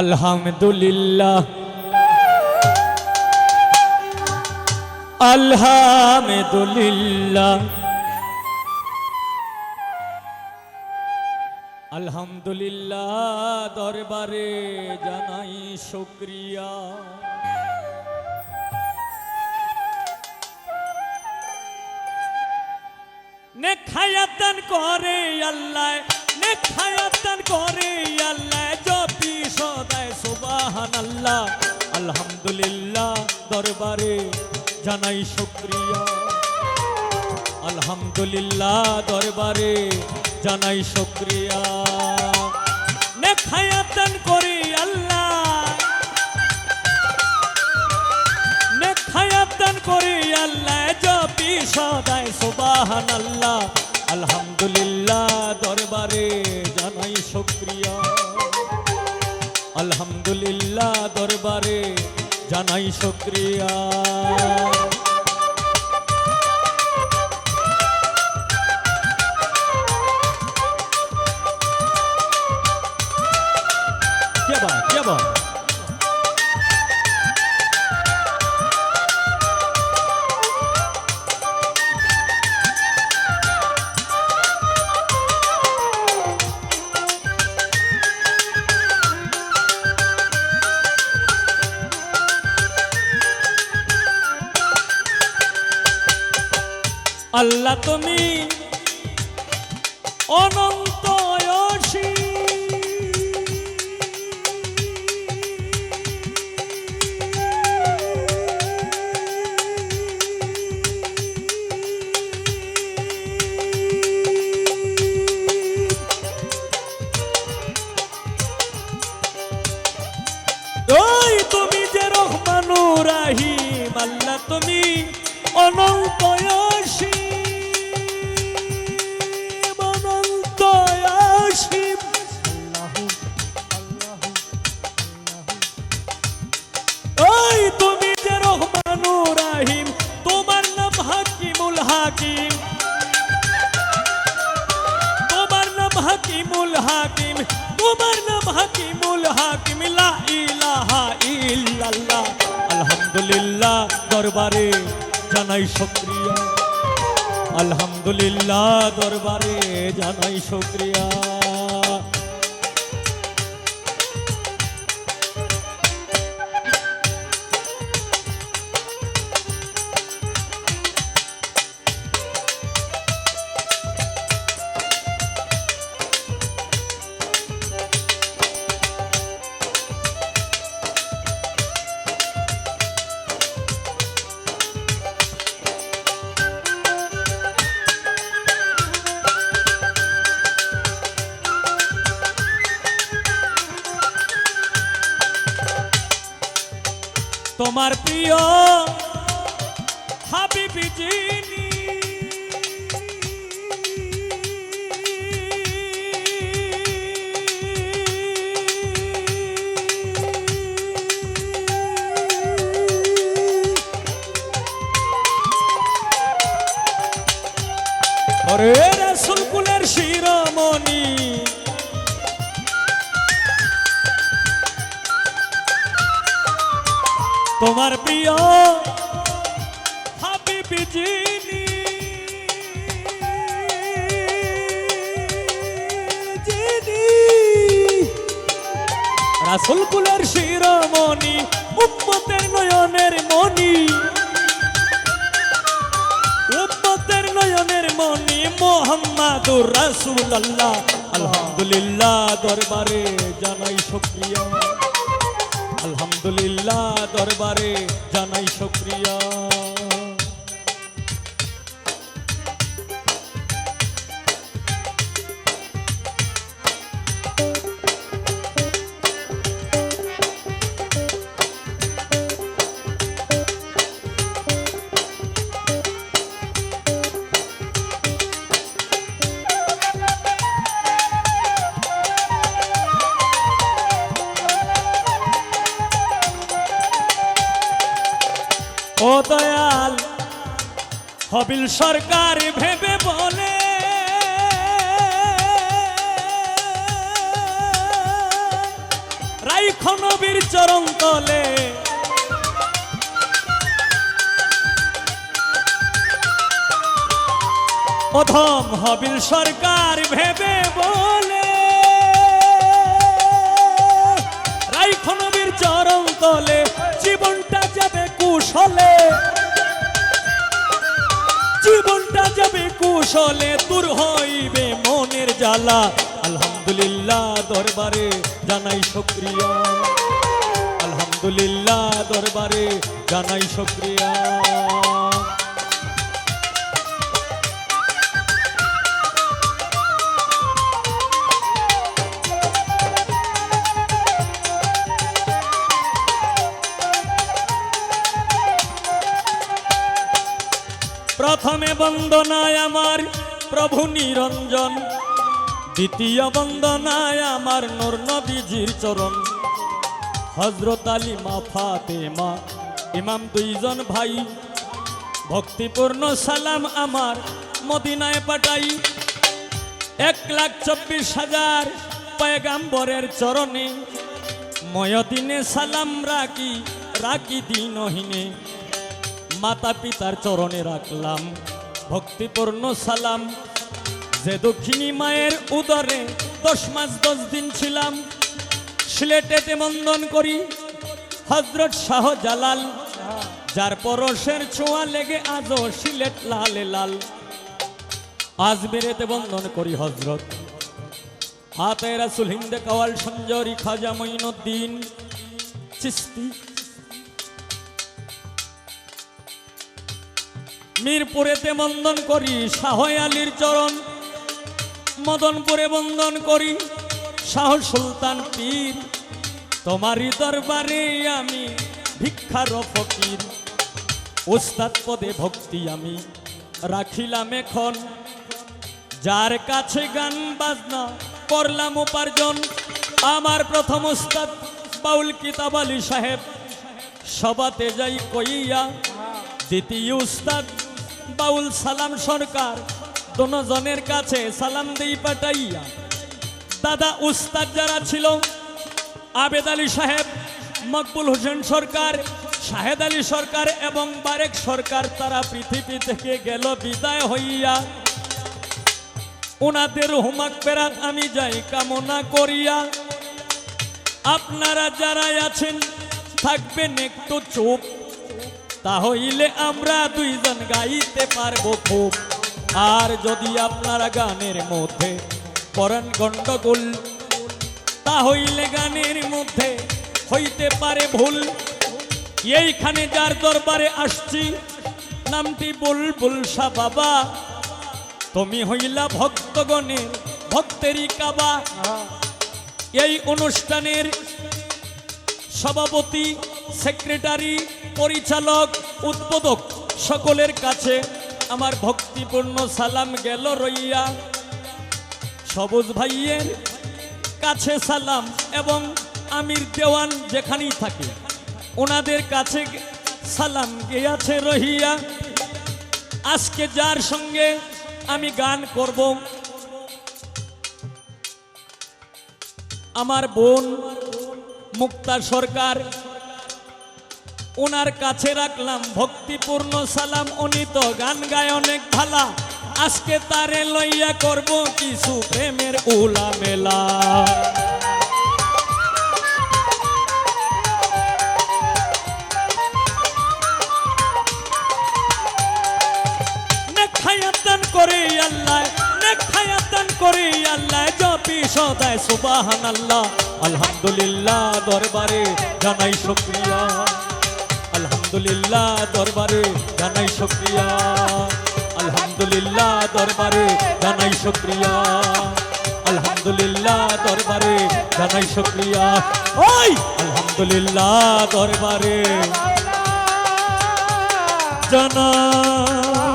আলহামদুলিল্লাহ। আলহামদুলিল্লাহ। আলহামদুলিল্লাহ দরবারে জানাই শুক্রিয়া। নেখায়াতান করে আল্লাহ নেখায়াতান করে আল্লাহ। আল্লাহ আলহামদুলিল্লাহ দরবারে জানাই শুক্রিয়া। আলহামদুলিল্লাহ দরবারে জানাই শুক্রিয়া। নেখায়াতান করে আল্লাহ। নেখায়াতান করে আল্লাহ। জপি সদায় সুবাহান আল্লাহ আলহামদুলিল্লাহ দরবারে জানাই শুক্রিয়া। আলহামদুলিল্লাহ দরবারে জানাই শুক্রিয়া। Come বা আল্লাহ তুমি অনন্ত তোমার হাকিমুল হাকিম ইলাহা ইল্লাল্লাহ। আলহামদুলিল্লাহ দরবারে জানাই শুকরিয়া। আলহামদুলিল্লাহ দরবারে জানাই শুকরিয়া। তোমার প্রিয় হাবিবি যিনি। ওরে রাসুল শিরোমণি। তোমার প্রিয় হাবিবি যিনি। রাসুল শিরোমণি, উম্মতের নয়নের মণি। উম্মতের নয়নের মণি মোহাম্মদুর রাসূল আল্লাহ আলহামদুলিল্লাহ দরবারে জানাই শুকরিয়া। আলহামদুলিল্লাহ দরবারে জানাই শুক্রিয়া হবিল সরকার ভেবে বলে। রাইখ নবীর চরণ তলে। প্রথম হবিল সরকার ভেবে বলে। কুশলে দূর হইবে মনের জ্বালা। আলহামদুলিল্লাহ দরবারে জানাই সক্রিয়া আলহামদুলিল্লাহ দরবারে জানাই শুক্রিয়া। প্রথমে বন্দনায় আমার প্রভু নিরঞ্জন, দ্বিতীয় বন্দনায় আমার নূর নবীজির চরণ। হজরত আলী মা ফাতেমা, ইমাম দুইজন ভাই, ভক্তিপূর্ণ সালাম আমার মদিনায় পাঠাই। এক লাখ চব্বিশ হাজার পয়গাম্বরের চরণে, ময়দিনে সালাম রাখি রাখি দিনহীনে মাতা পিতার চরণে রাখলাম। ভক্তিপূর্ণ সালাম। যে দক্ষিণী মায়ের উদরে দশ মাস দশ দিন ছিলাম সিলেটেতে বন্দন করি হজরত শাহ জালাল, যার পরশের ছোঁয়া লেগে আজও সিলেট লালে। লাল আজমেরেতে বন্দন করি হজরত। হাতেরা রাসুল হিন্দে কাওয়াল সঞ্জরি খাজা মঈনুদ্দিন, চিস্তি মিরপুরেতে বন্দন করি শাহ আলীর চরণ। মদনপুরে বন্দন করি, শাহ সুলতান পীর। তোমারই দরবারে আমি ভিক্ষার ফকির। ওস্তাদ পদে ভক্তি আমি রাখিলাম এখন। যার কাছে গান, বাজনা, করলাম উপার্জন, আমার প্রথম উস্তাদ বাউল কিতাব আলী সাহেব। সবাতে যাই কইয়া, দ্বিতীয় উস্তাদ বাউল সালাম সরকার দোনজনের কাছে সালাম দেই পাঠাইয়া। দাদা, উস্তাদ যারা ছিল, আবেদ আলী সাহেব, মকবুল হোসেন সরকার, শাহেদ আলী সরকার এবং বারেক সরকার, তারা পৃথিবী থেকে গেল, বিদায় হইয়া। ওনাদের হুমাক পেরাত আমি যাই, কামনা করিয়া। আপনারা যারা আছেন, থাকবেন একটু চুপ তাহলে আমরা দুইজন গাইতে পারব খুব। আর যদি আপনারা গানের মধ্যে করেন গন্ডগোল তাহলে গানের মধ্যে হইতে পারে ভুল। এইখানে যার দরবারে আসছি, নামটি বুলবুল শাহ বাবা। তুমি হইলা ভক্তগণের, ভক্তেরই কাবা। এই অনুষ্ঠানের সভাপতি, সেক্রেটারি পরিচালক উদ্বোধক সকলের কাছে আমার ভক্তিপূর্ণ সালাম গেল রইয়া। সবুজ ভাইয়ের কাছে সালাম এবং আমির দেওয়ান যেখানেই থাকে, ওনাদের কাছে সালাম গিয়াছে রহিয়া। আজকে যার সঙ্গে আমি গান করব, আমার বোন মুক্তা সরকার ওনার কাছে রাখলাম ভক্তিপূর্ণ সালাম। উনি তো গান গায় অনেক ভালা। আজকে তারে লইয়া করব কিছু প্রেমের উলা মেলা করে সুবাহান আল্লাহ আলহামদুলিল্লাহ দরবারে জানাই শুকরিয়া। আলহামদুলিল্লাহ দরবারে জানাই শুকরিয়া। আলহামদুলিল্লাহ দরবারে জানাই শুকরিয়া। আলহামদুলিল্লাহ দরবারে জানাই শুকরিয়া। ওই! আলহামদুলিল্লাহ দরবারে জানাই।